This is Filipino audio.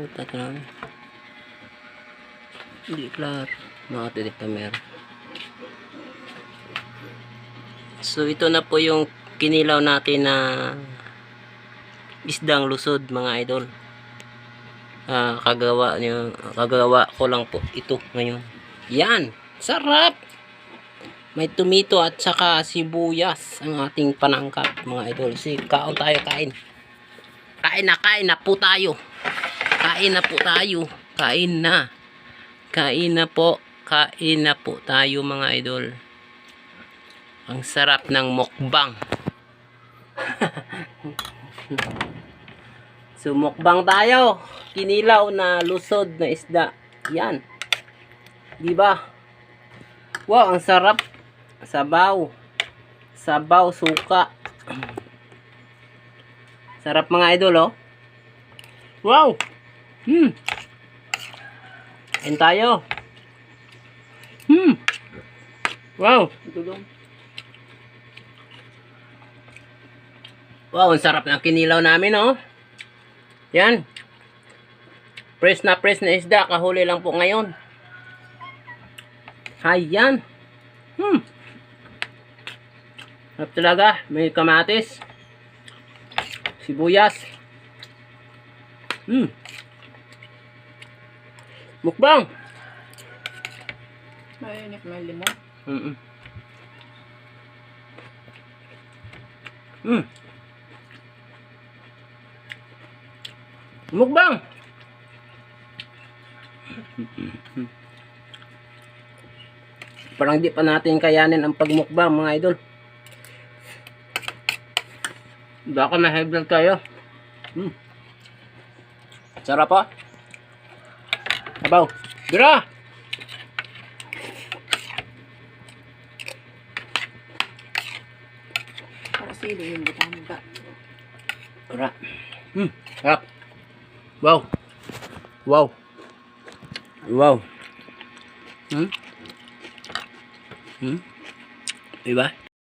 Utat na. Hindi klar. Nakatidik na meron. So ito na po yung kinilaw natin na isdang lusod mga idol. Ah, kagawa niyo, kagawa ko lang po ito ngayon. Yan, sarap. May tomato at saka sibuyas ang ating panangkat mga idol. Si kaon tayo kain. Kain na, kain na po tayo. Kain na po tayo. Kain na. Kain na po. Kain na po tayo mga idol. Ang sarap ng mukbang. so mukbang tayo. Kinilaw na lusod na isda. Yan. Di ba? Wow, ang sarap. Sabaw. Sabaw, suka. Sarap mga idol, oh. Wow! Hmm. Kain tayo. Hmm. Wow. Wow, ang sarap ng kinilaw namin, oh. Yan. Press na press na isda. Kahuli lang po ngayon. Ayan. Hmm. Sarap talaga. May kamatis. Sibuyas. Hmm. Mukbang. Mainit may limon. Mm. Mm. Mukbang. Parang di pa natin kayanin ang pagmukbang mga idol. Baka blood kayo. Mm. Sarap pa. Abaw. Gira! Para sili yung butang ba? Ora. Hmm, sarap. Wow. Wow. Wow. Hmm? Hmm? Diba?